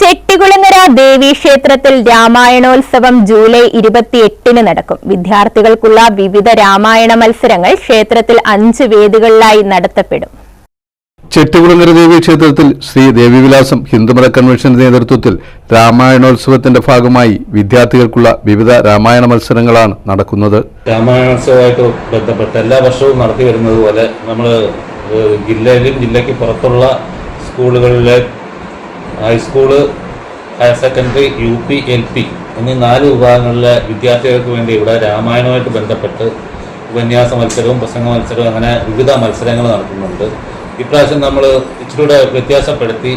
Chettikulangara ദേവീക്ഷേത്രത്തിൽ രാമായണോത്സവം July ഇരുപത്തിയെട്ടിന് നടക്കും. വിദ്യാർത്ഥികൾക്കുള്ള വിവിധ രാമായണ മത്സരങ്ങൾ ക്ഷേത്രത്തിൽ അഞ്ച് വേദികളിലായി നടത്തപ്പെടും. ചെട്ടികുളങ്ങര ദേവി ക്ഷേത്രത്തിൽ ശ്രീ ദേവിവിലാസം ഹിന്ദുമത കൺവെൻഷന്റെ നേതൃത്വത്തിൽ രാമായണോത്സവത്തിന്റെ ഭാഗമായി വിദ്യാർത്ഥികൾക്കുള്ള വിവിധ രാമായണ മത്സരങ്ങളാണ് നടക്കുന്നത്. രാമായണോത്സവമായിട്ട് ബന്ധപ്പെട്ട് എല്ലാ വർഷവും നടത്തി വരുന്നത് പോലെ നമ്മൾ ജില്ലയിലും ജില്ലയ്ക്ക് പുറത്തുള്ള സ്കൂളുകളിലെ high school higher secondary U P L P എന്നീ നാല് വിഭാഗങ്ങളിലെ വിദ്യാർത്ഥികൾക്ക് വേണ്ടി ഇവിടെ രാമായണവുമായിട്ട് ബന്ധപ്പെട്ട് ഉപന്യാസ മത്സരവും പ്രസംഗ മത്സരവും അങ്ങനെ വിവിധ മത്സരങ്ങൾ നടത്തുന്നുണ്ട്. ഇപ്രാവശ്യം നമ്മൾ ഇച്ചിരൂടെ വ്യത്യാസപ്പെടുത്തി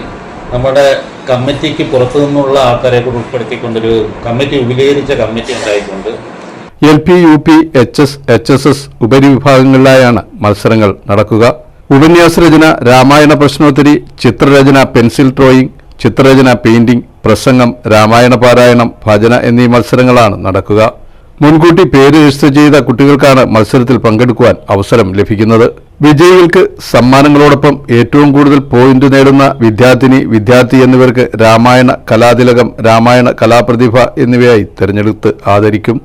നമ്മുടെ കമ്മിറ്റിക്ക് പുറത്തു നിന്നുള്ള ആൾക്കാരെ കൂടി ഉൾപ്പെടുത്തിക്കൊണ്ടൊരു കമ്മിറ്റി വിപുലീകരിച്ച കമ്മിറ്റി ഉണ്ടായിട്ടുണ്ട്. L P U P H S H S S ഉപരിവിഭാഗങ്ങളിലായാണ് മത്സരങ്ങൾ നടക്കുക. ഉപന്യാസ രചന രാമായണ പ്രശ്നോത്തരി ചിത്രരചന പെൻസിൽ ഡ്രോയിങ് ചിത്രരചന പെയിന്റിംഗ് പ്രസംഗം രാമായണ പാരായണം ഭജന എന്നീ മത്സരങ്ങളാണ് നടക്കുക. മുൻകൂട്ടി പേര് രജിസ്റ്റർ ചെയ്ത കുട്ടികൾക്കാണ് മത്സരത്തിൽ പങ്കെടുക്കുവാൻ അവസരം ലഭിക്കുന്നത്. വിജയികൾക്ക് സമ്മാനങ്ങളോടൊപ്പം ഏറ്റവും കൂടുതൽ പോയിന്റ് നേടുന്ന വിദ്യാർത്ഥിനി വിദ്യാർത്ഥി എന്നിവർക്ക് രാമായണ കലാതിലകം രാമായണ കലാപ്രതിഭ എന്നിവയായി തെരഞ്ഞെടുത്ത് ആദരിക്കും.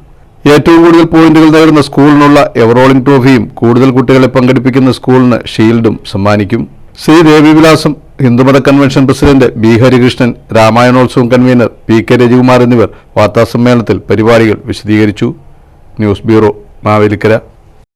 ഏറ്റവും കൂടുതൽ പോയിന്റുകൾ നേടുന്ന സ്കൂളിനുള്ള എവറോളിംഗ് ട്രോഫിയും കൂടുതൽ കുട്ടികളെ പങ്കെടുപ്പിക്കുന്ന സ്കൂളിന് ഷീൽഡും സമ്മാനിക്കും. ശ്രീ ദേവിവിലാസം ഹിന്ദുമത കൺവെൻഷൻ പ്രസിഡന്റ് ബി ഹരികൃഷ്ണൻ രാമായണോത്സവം കൺവീനർ പി കെ രജികുമാർ എന്നിവർ വാർത്താസമ്മേളനത്തിൽ പരിപാടികൾ വിശദീകരിച്ചു. News bureau Mavelikkara.